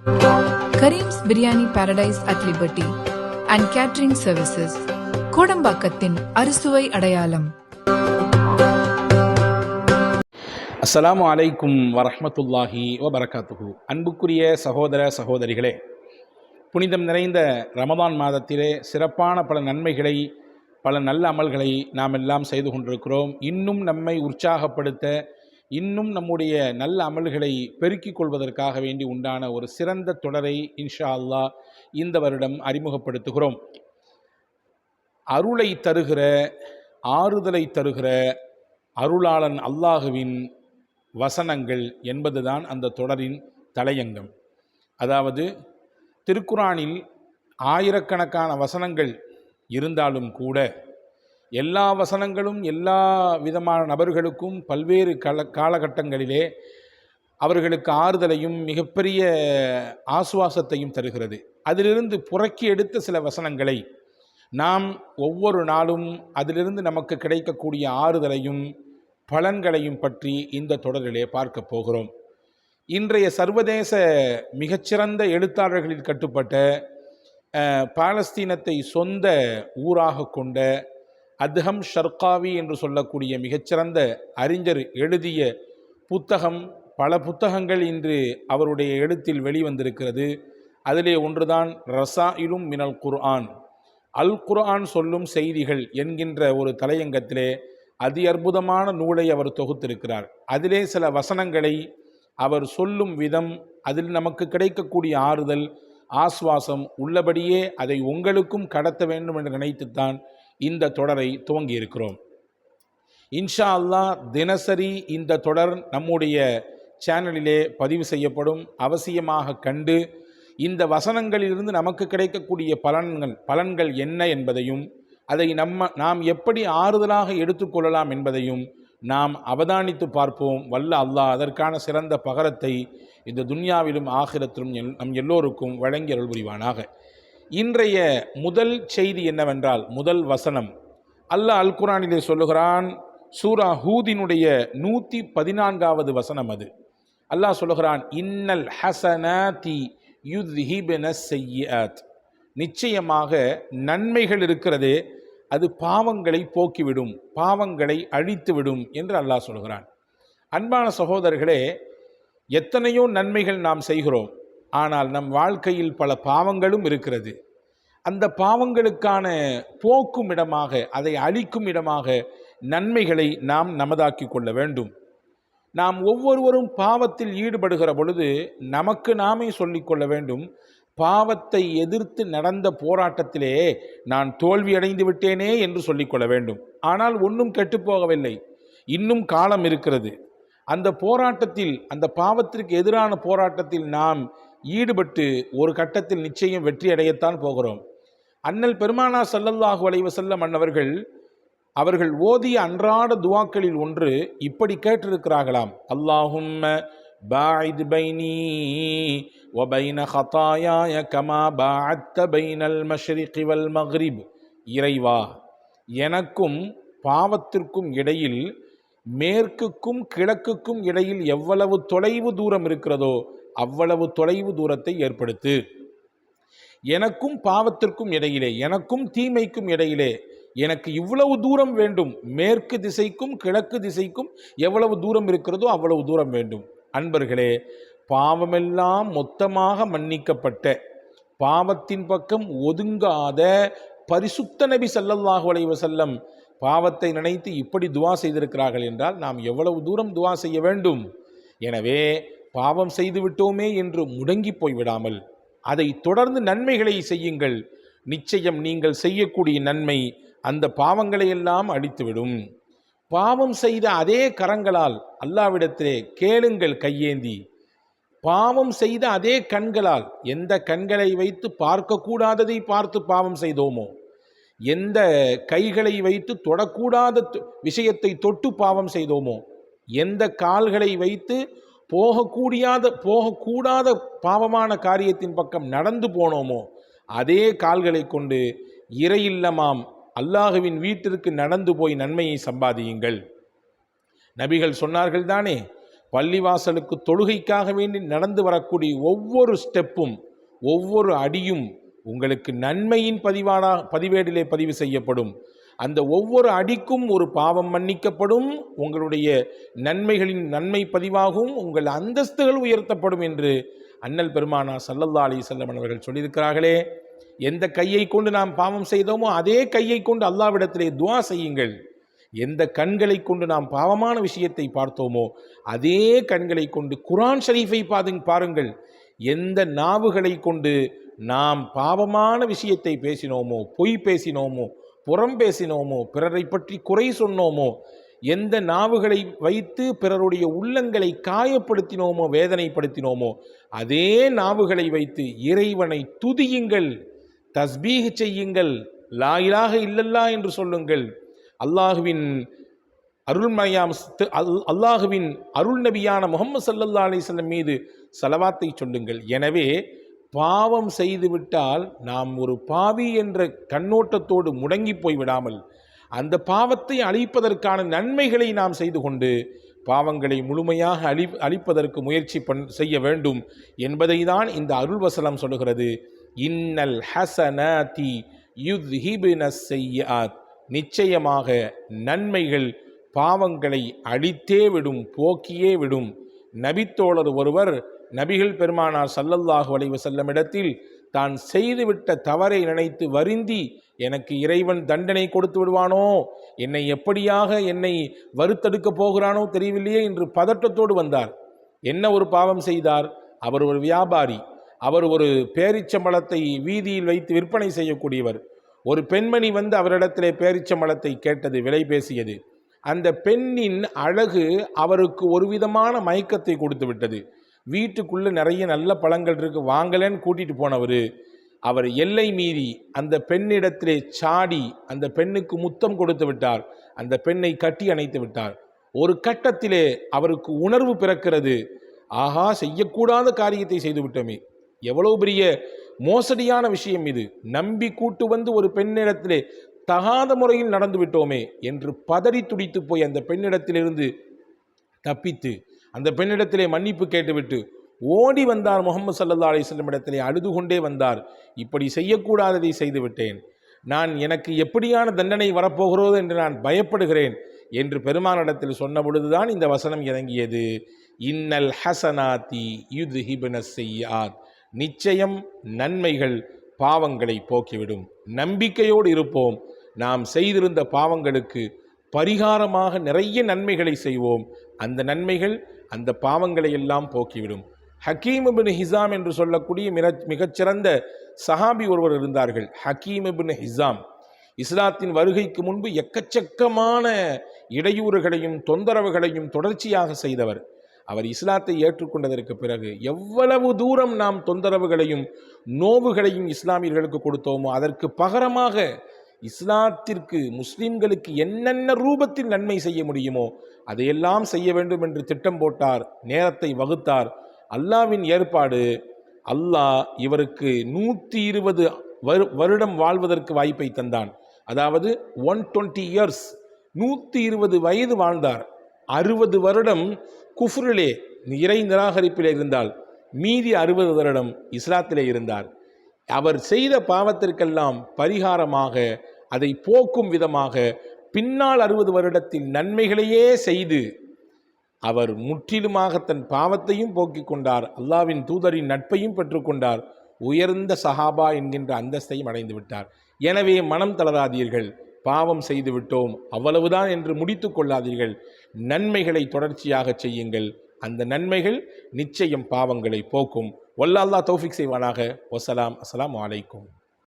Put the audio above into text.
Karim's biryani paradise at Liberty and catering services கோடம்பாக்கத்தின் அறுசுவை அடையாளம் அஸ்லாம் அலைக்கும் வரஹ்மத்துல்லாஹி வபரகாத்துஹு அன்புக்குரிய சகோதர சகோதரிகளே புனிதம் நிறைந்த ரமதான் மாதத்திலே சிறப்பான பல நன்மைகளை பல நல்ல அமல்களை நாம் எல்லாம் செய்து கொண்டிருக்கிறோம். இன்னும் நம்மை உற்சாகப்படுத்த இன்னும் நம்முடைய நல்ல அமல்களை பெருக்கிக் கொள்வதற்காக வேண்டி உண்டான ஒரு சிறந்த தொடரை இன்ஷா அல்லாஹ் இந்த வருடம் அறிமுகப்படுத்துகிறோம். அருளை தருகிற ஆறுதலை தருகிற அருளாளன் அல்லாஹுவின் வசனங்கள் என்பதுதான் அந்த தொடரின் தலையங்கம். அதாவது திருக்குரானில் ஆயிரக்கணக்கான வசனங்கள் இருந்தாலும் கூட எல்லா வசனங்களும் எல்லா விதமான நபர்களுக்கும் பல்வேறு கால காலகட்டங்களிலே அவர்களுக்கு ஆறுதலையும் மிகப்பெரிய ஆசுவாசத்தையும் தருகிறது. அதிலிருந்து புறக்கி எடுத்த சில வசனங்களை நாம் ஒவ்வொரு நாளும் அதிலிருந்து நமக்கு கிடைக்கக்கூடிய ஆறுதலையும் பலன்களையும் பற்றி இந்த தொடரிலே பார்க்க போகிறோம். இன்றைய சர்வதேச மிகச்சிறந்த எழுத்தாளர்களில் கட்டுப்பட்ட பாலஸ்தீனத்தை சொந்த ஊராக கொண்ட அத்ஹம் ஷர்காவி என்று சொல்லக்கூடிய மிகச்சிறந்த அறிஞர் எழுதிய புத்தகம் பல புத்தகங்கள் இன்று அவருடைய எழுத்தில் வெளிவந்திருக்கிறது. அதிலே ஒன்றுதான் ரசாயிலும் மினல் குர்ஆன். அல் குர்ஆன் சொல்லும் செய்திகள் என்கின்ற ஒரு தலையங்கத்திலே அதி அற்புதமான நூலை அவர் தொகுத்திருக்கிறார். அதிலே சில வசனங்களை அவர் சொல்லும் விதம் அதில் நமக்கு கிடைக்கக்கூடிய ஆறுதல் ஆஸ்வாசம் உள்ளபடியே அதை உங்களுக்கும் கடத்த வேண்டும் என்று நினைத்துத்தான் இந்த தொடரை துவங்கியிருக்கிறோம். இன்ஷா அல்லாஹ் தினசரி இந்த தொடர் நம்முடைய சேனலிலே பதிவு செய்யப்படும். அவசியமாக கண்டு இந்த வசனங்களிலிருந்து நமக்கு கிடைக்கக்கூடிய பலன்கள் பலன்கள் என்ன என்பதையும் அதை நம்ம நாம் எப்படி ஆறுதலாக எடுத்துக்கொள்ளலாம் என்பதையும் நாம் அவதானித்து பார்ப்போம். வல்ல அல்லாஹ் அதற்கான சிறந்த பகரத்தை இந்த துன்யாவிலும் ஆகிரத்திலும் எல்- நம் எல்லோருக்கும் வழங்கி அருள் புரிவானாக இன்றைய முதல் செய்தி என்னவென்றால் முதல் வசனம். அல்லாஹ் அல் குரானிலே சொல்லுகிறான் சூரா ஹூதினுடைய நூற்றி பதினான்காவது வசனம் அது. அல்லாஹ் சொல்லுகிறான் இன்னல் ஹசனாதி யுத்ஹிபன செய்யாத் நிச்சயமாக நன்மைகள் இருக்கிறதே அது பாவங்களை போக்கிவிடும் பாவங்களை அழித்துவிடும் என்று அல்லாஹ் சொல்கிறான் அன்பான சகோதரர்களே எத்தனையோ நன்மைகள் நாம் செய்கிறோம். ஆனால் நம் வாழ்க்கையில் பல பாவங்களும் இருக்கிறது. அந்த பாவங்களுக்கான போக்கும் இடமாக அதை அழிக்கும் இடமாக நன்மைகளை நாம் நமதாக்கி கொள்ள வேண்டும். நாம் ஒவ்வொருவரும் பாவத்தில் ஈடுபடுகிற பொழுது நமக்கு நாமே சொல்லிக்கொள்ள வேண்டும் பாவத்தை எதிர்த்து நடந்த போராட்டத்திலே நான் தோல்வியடைந்து விட்டேனே என்று சொல்லிக்கொள்ள வேண்டும். ஆனால் ஒன்றும் கெட்டுப்போகவில்லை இன்னும் காலம் இருக்கிறது. அந்த போராட்டத்தில் அந்த பாவத்திற்கு எதிரான போராட்டத்தில் நாம் ஈடுபட்டு ஒரு கட்டத்தில் நிச்சயம் வெற்றி அடையத்தான் போகிறோம் அண்ணல் பெருமானா ஸல்லல்லாஹு அலைஹி வஸல்லம் அன்னவர்கள் அவர்கள் ஓதிய அன்றாட துவாக்களில் ஒன்று இப்படி கேட்டிருக்கிறார்களாம் அல்லாஹும்ம பாயித் பைனி وبين خطاياي كما باعدت بين المشرق والمغرب இறைவா எனக்கும் பாவத்திற்கும் இடையில் மேற்குக்கும் கிழக்குக்கும் இடையில் எவ்வளவு தொலைவு தூரம் இருக்கிறதோ அவ்வளவு தொலைவு தூரத்தை ஏற்படுத்து. எனக்கும் பாவத்திற்கும் இடையிலே எனக்கும் தீமைக்கும் இடையிலே எனக்கு இவ்வளவு தூரம் வேண்டும் மேற்கு திசைக்கும் கிழக்கு திசைக்கும் எவ்வளவு தூரம் இருக்கிறதோ அவ்வளவு தூரம் வேண்டும். அன்பர்களே பாவமெல்லாம் மொத்தமாக மன்னிக்கப்பட்ட பாவத்தின் பக்கம் ஒதுங்காத பரிசுத்த நபி சல்லல்லாஹு அலைஹி செல்லம் பாவத்தை நினைத்து இப்படி துவா செய்திருக்கிறார்கள் என்றால் நாம் எவ்வளவு தூரம் துவா செய்ய வேண்டும்? எனவே பாவம் செய்து விட்டோமே என்று முடங்கி போய்விடாமல் அதை தொடர்ந்து நன்மைகளை செய்யுங்கள். நிச்சயம் நீங்கள் செய்யக்கூடிய நன்மை அந்த பாவங்களை எல்லாம் அழித்துவிடும். பாவம் செய்த அதே கரங்களால் அல்லாவிடத்திலே கேளுங்கள் கையேந்தி. பாவம் செய்த அதே கண்களால் எந்த கண்களை வைத்து பார்க்கக்கூடாததை பார்த்து பாவம் செய்தோமோ எந்த கைகளை வைத்து தொடக்கூடாத விஷயத்தை தொட்டு பாவம் செய்தோமோ எந்த கால்களை வைத்து போகக்கூடியாத போகக்கூடாத பாவமான காரியத்தின் பக்கம் நடந்து போனோமோ அதே கால்களை கொண்டு இறையில்லமாம் அல்லாஹுவின் வீட்டிற்கு நடந்து போய் நன்மையை சம்பாதியுங்கள். நபிகள் சொன்னார்கள் தானே பள்ளிவாசலுக்கு தொழுகைக்காக வேண்டி நடந்து வரக்கூடிய ஒவ்வொரு ஸ்டெப்பும் ஒவ்வொரு அடியும் உங்களுக்கு நன்மையின் பதிவான பதிவேடிலே பதிவு செய்யப்படும். அந்த ஒவ்வொரு அடிக்கும் ஒரு பாவம் மன்னிக்கப்படும் உங்களுடைய நன்மைகளின் நன்மை பதிவாகவும் உங்கள் அந்தஸ்துகள் உயர்த்தப்படும் என்று அண்ணல் பெருமானா சல்லல்லா அலி செல்லம் அவர்கள் சொல்லியிருக்கிறார்களே. எந்த கையை கொண்டு நாம் பாவம் செய்தோமோ அதே கையை கொண்டு அல்லாவிடத்திலே துவா செய்யுங்கள். எந்த கண்களை கொண்டு நாம் பாவமான விஷயத்தை பார்த்தோமோ அதே கண்களை கொண்டு குரான் ஷரீஃபை பாது பாருங்கள். எந்த நாவுகளை கொண்டு நாம் பாவமான விஷயத்தை பேசினோமோ பொய் பேசினோமோ புறம் பேசினோமோ பிறரை பற்றி குறை சொன்னோமோ எந்த நாவுகளை வைத்து பிறருடைய உள்ளங்களை காயப்படுத்தினோமோ வேதனைப்படுத்தினோமோ அதே நாவுகளை வைத்து இறைவனை துதியுங்கள் தஸ்பீக செய்யுங்கள் லா இல்லல்லா என்று சொல்லுங்கள். அல்லாஹுவின் அருள்மயாம் அல்லாஹுவின் அருள் நபியான முகமது சல்லல்லா அலிசல்லம் மீது சலவாத்தை சொல்லுங்கள். எனவே பாவம் செய்துவிட்டால் நாம் ஒரு பாவி என்ற கண்ணோட்டத்தோடு முடங்கி போய்விடாமல் அந்த பாவத்தை அழிப்பதற்கான நன்மைகளை நாம் செய்து கொண்டு பாவங்களை முழுமையாக அழி அழிப்பதற்கு முயற்சி பண் செய்ய வேண்டும் என்பதை தான் இந்த அருள்வசலம் சொல்லுகிறது. இன்னல் ஹசனதி யுத்ஹிபின நிச்சயமாக நன்மைகள் பாவங்களை அழித்தே விடும் போக்கியே விடும். நபித்தோழர் ஒருவர் நபிகள் பெருமானார் சல்லல்லாஹு வளைவு செல்லமிடத்தில் இடத்தில் தான் செய்துவிட்ட தவறை நினைத்து வருந்தி எனக்கு இறைவன் தண்டனை கொடுத்து விடுவானோ? என்னை எப்படியாக என்னை வருத்தெடுக்கப் போகிறானோ தெரியவில்லையே என்று பதட்டத்தோடு வந்தார். என்ன ஒரு பாவம் செய்தார்? அவர் ஒரு வியாபாரி. அவர் ஒரு பேரிச்சம்பளத்தை வீதியில் வைத்து விற்பனை செய்யக்கூடியவர். ஒரு பெண்மணி வந்து அவரிடத்திலே பேரிச்சம்பளத்தை கேட்டது விலை பேசியது. அந்த பெண்ணின் அழகு அவருக்கு ஒரு விதமான மயக்கத்தை கொடுத்து விட்டது. வீட்டுக்குள்ளே நிறைய நல்ல பழங்கள் இருக்குது வாங்கலன்னு கூட்டிகிட்டு போனவர் அவர் எல்லை மீறி அந்த பெண்ணிடத்திலே சாடி அந்த பெண்ணுக்கு முத்தம் கொடுத்து விட்டார். அந்த பெண்ணை கட்டி அணைத்து விட்டார். ஒரு கட்டத்திலே அவருக்கு உணர்வு பிறக்கிறது. ஆஹா செய்யக்கூடாத காரியத்தை செய்து விட்டோமே. எவ்வளவு பெரிய மோசடியான விஷயம் இது. நம்பி கூட்டு வந்து ஒரு பெண்ணிடத்திலே தகாத முறையில் நடந்து விட்டோமே என்று பதறி துடித்து போய் அந்த பெண்ணிடத்திலிருந்து தப்பித்து அந்த பெண்ணிடத்திலே மன்னிப்பு கேட்டுவிட்டு ஓடி வந்தார் முகமது சல்லா அலிஸ்லம் இடத்திலே அழுது கொண்டே வந்தார். இப்படி செய்யக்கூடாததை செய்துவிட்டேன். நான் எனக்கு எப்படியான தண்டனை வரப்போகிறதோ என்று நான் பயப்படுகிறேன் என்று பெருமானிடத்தில் சொன்ன பொழுதுதான் இந்த வசனம் இறங்கியது. இன்னல் ஹசனாத்தி யுத் ஹிபன செய்யாத் நிச்சயம் நன்மைகள் பாவங்களை போக்கிவிடும். நம்பிக்கையோடு இருப்போம். நாம் செய்திருந்த பாவங்களுக்கு பரிகாரமாக நிறைய நன்மைகளை செய்வோம். அந்த நன்மைகள் அந்த பாவங்களை எல்லாம் போக்கிவிடும். ஹக்கீம் பின் ஹிசாம் என்று சொல்லக்கூடிய மிக மிகச்சிறந்த சஹாபி ஒருவர் இருந்தார்கள். ஹக்கீம் பின் ஹிசாம் இஸ்லாத்தின் வருகைக்கு முன்பு எக்கச்சக்கமான இடையூறுகளையும் தொந்தரவுகளையும் தொடர்ச்சியாக செய்தவர். அவர் இஸ்லாத்தை ஏற்றுக்கொண்டதற்கு பிறகு எவ்வளவு தூரம் நாம் தொந்தரவுகளையும் நோவுகளையும் இஸ்லாமியர்களுக்கு கொடுத்தோமோ அதற்கு பகரமாக இஸ்லாத்திற்கு முஸ்லிம்களுக்கு என்னென்ன ரூபத்தில் நன்மை செய்ய முடியுமோ அதையெல்லாம் செய்ய வேண்டும் என்று திட்டம் போட்டார் நேரத்தை வகுத்தார். அல்லாவின் ஏற்பாடு அல்லாஹ் இவருக்கு நூற்றி இருபது வருடம் வாழ்வதற்கு வாய்ப்பை தந்தான். அதாவது ஒன் டுவெண்ட்டி இயர்ஸ் நூற்றி இருபது வயது வாழ்ந்தார். அறுபது வருடம் குஃப்ரிலே இறை நிராகரிப்பிலே இருந்தால் மீதி அறுபது வருடம் இஸ்லாத்திலே இருந்தார். அவர் செய்த பாவத்திற்கெல்லாம் பரிகாரமாக அதை போக்கும் விதமாக பின்னால் அறுபது வருடத்தின் நன்மைகளையே செய்து அவர் முற்றிலுமாக தன் பாவத்தையும் போக்கிக் கொண்டார். அல்லாவின் தூதரின் நட்பையும் பெற்றுக்கொண்டார் உயர்ந்த சஹாபா என்கின்ற அந்தஸ்தையும் அடைந்து விட்டார். எனவே மனம் தளராதீர்கள். பாவம் செய்து விட்டோம். அவ்வளவுதான் என்று முடித்து கொள்ளாதீர்கள். நன்மைகளை தொடர்ச்சியாக செய்யுங்கள். அந்த நன்மைகள் நிச்சயம் பாவங்களை போக்கும். வல்ல தௌஃபிக் செய்வானாக. வசலாம். அஸ்லாம் வலைக்கும்